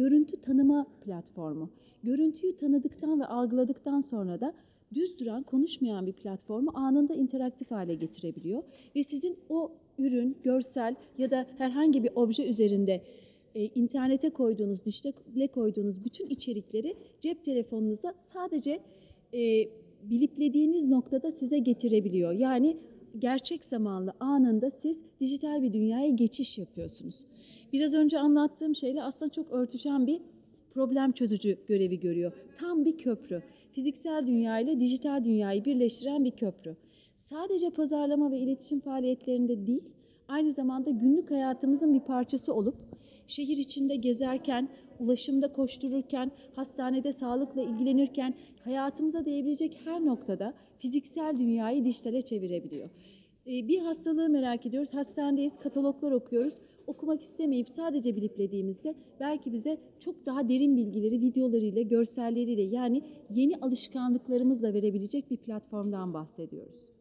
görüntü tanıma platformu. Görüntüyü tanıdıktan ve algıladıktan sonra da düz duran, konuşmayan bir platformu anında interaktif hale getirebiliyor. Ve sizin o ürün, görsel ya da herhangi bir obje üzerinde e, internete koyduğunuz, dijitale koyduğunuz bütün içerikleri cep telefonunuza sadece e, biliplediğiniz noktada size getirebiliyor. Yani gerçek zamanlı anında siz dijital bir dünyaya geçiş yapıyorsunuz. Biraz önce anlattığım şeyle aslında çok örtüşen bir problem çözücü görevi görüyor. Tam bir köprü. Fiziksel dünya ile dijital dünyayı birleştiren bir köprü. Sadece pazarlama ve iletişim faaliyetlerinde değil, aynı zamanda günlük hayatımızın bir parçası olup şehir içinde gezerken, ulaşımda koştururken, hastanede sağlıkla ilgilenirken hayatımıza değebilecek her noktada fiziksel dünyayı dijitale çevirebiliyor. Ee, Bir hastalığı merak ediyoruz, hastanedeyiz, kataloglar okuyoruz. Okumak istemeyip sadece biliplediğimizde belki bize çok daha derin bilgileri videolarıyla, görselleriyle yani yeni alışkanlıklarımızla verebilecek bir platformdan bahsediyoruz.